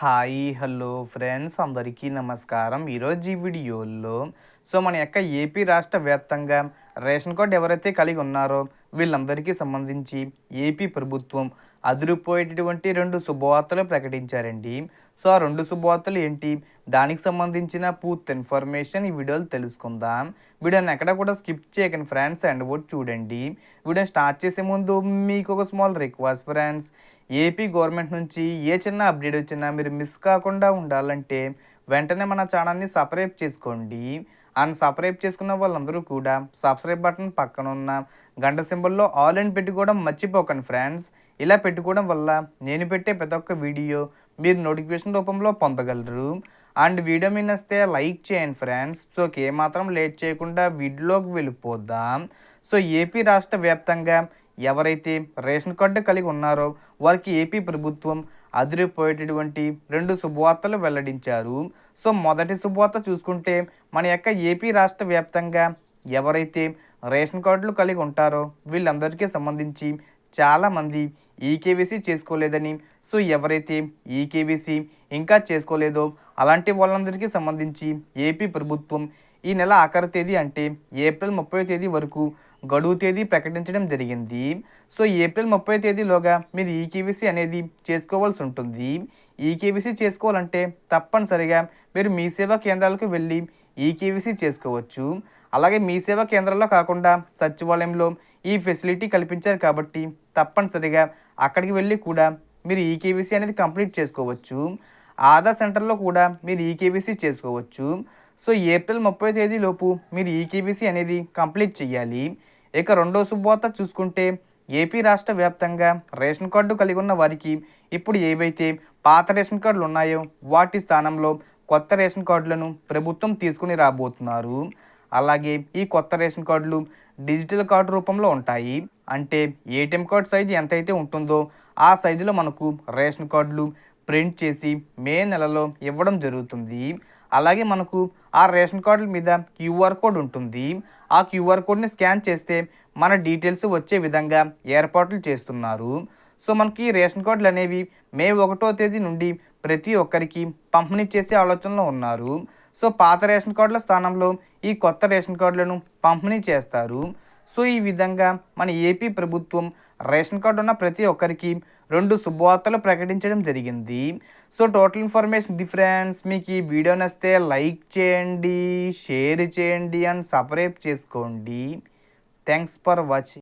Hi hello friends అందరికీ నమస్కారం. ఈరోజు ఈ వీడియోలో సో మన యొక్క ఏపీ రాష్ట్ర వ్యాప్తంగా రేషన్ కార్డ్ ఎవరైతే కలిగి ఉన్నారో వీళ్ళందరికీ సంబంధించి ఏపీ ప్రభుత్వం అదిరిపోయేటటువంటి రెండు శుభవార్తలు ప్రకటించారండి. సో ఆ రెండు శుభవార్తలు ఏంటి? దానికి సంబంధించిన పూర్తి ఇన్ఫర్మేషన్ ఈ వీడియోలో తెలుసుకుందాం. వీడియోని ఎక్కడ కూడా స్కిప్ చేయకండి ఫ్రెండ్స్ అండ్ కూడా చూడండి. వీడియో స్టార్ట్ చేసే ముందు మీకు ఒక small request friends AP government నుంచి ఏ చిన్న అప్డేట్ వచ్చినా మీరు మిస్ కాకుండా ఉండాలంటే వెంటనే మన ఛానల్ని సబ్స్క్రైబ్ చేసుకోండి. అండ్ సబ్స్క్రైబ్ చేసుకున్న వాళ్ళందరూ కూడా సబ్స్క్రైబ్ బటన్ పక్కన ఉన్న గంట సింబల్లో ఆల్ అండ్ పెట్టుకోవడం మర్చిపోకండి ఫ్రెండ్స్. ఇలా పెట్టుకోవడం వల్ల నేను పెట్టే ప్రతి ఒక్క వీడియో మీరు నోటిఫికేషన్ రూపంలో పొందగలరు. అండ్ వీడియో మీ వస్తే లైక్ చేయండి ఫ్రెండ్స్. సో ఏమాత్రం లేట్ చేయకుండా వీడియోలోకి వెళ్ళిపోదాం. సో ఏపీ రాష్ట్ర వ్యాప్తంగా ఎవరైతే రేషన్ కార్డు కలిగి ఉన్నారో వారికి ఏపీ ప్రభుత్వం అదిరిపోయేటటువంటి రెండు శుభవార్తలు వెల్లడించారు. సో మొదటి శుభవార్త చూసుకుంటే మన యొక్క ఏపీ రాష్ట్ర వ్యాప్తంగా ఎవరైతే రేషన్ కార్డులు కలిగి ఉంటారో వీళ్ళందరికీ సంబంధించి చాలామంది ఈకేవీసీ చేసుకోలేదని సో ఎవరైతే ఈకేవీసీ ఇంకా చేసుకోలేదో అలాంటి వాళ్ళందరికీ సంబంధించి ఏపీ ప్రభుత్వం ఈ నెల ఆఖరి తేదీ అంటే ఏప్రిల్ ముప్పై తేదీ వరకు గడువు తేదీ ప్రకటించడం జరిగింది. సో ఏప్రిల్ ముప్పై తేదీలోగా మీరు ఈకేవీసీ అనేది చేసుకోవాల్సి ఉంటుంది. ఈకేవీసీ చేసుకోవాలంటే తప్పనిసరిగా మీరు మీ సేవా కేంద్రాలకు వెళ్ళి ఈకేవీసీ చేసుకోవచ్చు. అలాగే మీ సేవా కేంద్రాల్లో కాకుండా సచివాలయంలో ఈ ఫెసిలిటీ కల్పించారు కాబట్టి తప్పనిసరిగా అక్కడికి వెళ్ళి కూడా మీరు ఈకేవీసీ అనేది కంప్లీట్ చేసుకోవచ్చు. ఆధార్ సెంటర్లో కూడా మీరు ఈకేవీసీ చేసుకోవచ్చు. సో ఏప్రిల్ ముప్పై తేదీలోపు మీరు ఈకేవీసీ అనేది కంప్లీట్ చేయాలి ఇక రెండో శుభవార్త చూసుకుంటే ఏపీ రాష్ట్ర వ్యాప్తంగా రేషన్ కార్డు కలిగి ఉన్న వారికి ఇప్పుడు ఏవైతే పాత రేషన్ కార్డులు ఉన్నాయో వాటి స్థానంలో కొత్త రేషన్ కార్డులను ప్రభుత్వం తీసుకుని రాబోతున్నారు. అలాగే ఈ కొత్త రేషన్ కార్డులు డిజిటల్ కార్డు రూపంలో ఉంటాయి. అంటే ఏటీఎం కార్డు సైజు ఎంతైతే ఉంటుందో ఆ సైజులో మనకు రేషన్ కార్డులు ప్రింట్ చేసి మే నెలలో ఇవ్వడం జరుగుతుంది. అలాగే మనకు ఆ రేషన్ కార్డుల మీద క్యూఆర్ కోడ్ ఉంటుంది. ఆ క్యూఆర్ కోడ్ని స్కాన్ చేస్తే మన డీటెయిల్స్ వచ్చే విధంగా ఏర్పాట్లు చేస్తున్నారు. సో మనకి ఈ రేషన్ కార్డులు అనేవి మే ఒకటో తేదీ నుండి ప్రతి ఒక్కరికి పంపిణీ చేసే ఆలోచనలో ఉన్నారు. సో పాత రేషన్ కార్డుల స్థానంలో ఈ కొత్త రేషన్ కార్డులను పంపిణీ చేస్తారు. సో ఈ విధంగా మన ఏపీ ప్రభుత్వం రేషన్ కార్డు ఉన్న ప్రతి ఒక్కరికి రెండు శుభవార్తలు ప్రకటించడం జరిగింది. సో టోటల్ ఇన్ఫర్మేషన్ డిఫరెన్స్ మీకు ఈ వీడియో నచ్చితే లైక్ చేయండి షేర్ చేయండి అండ్ సబ్స్క్రైబ్ చేసుకోండి. Thanks for watching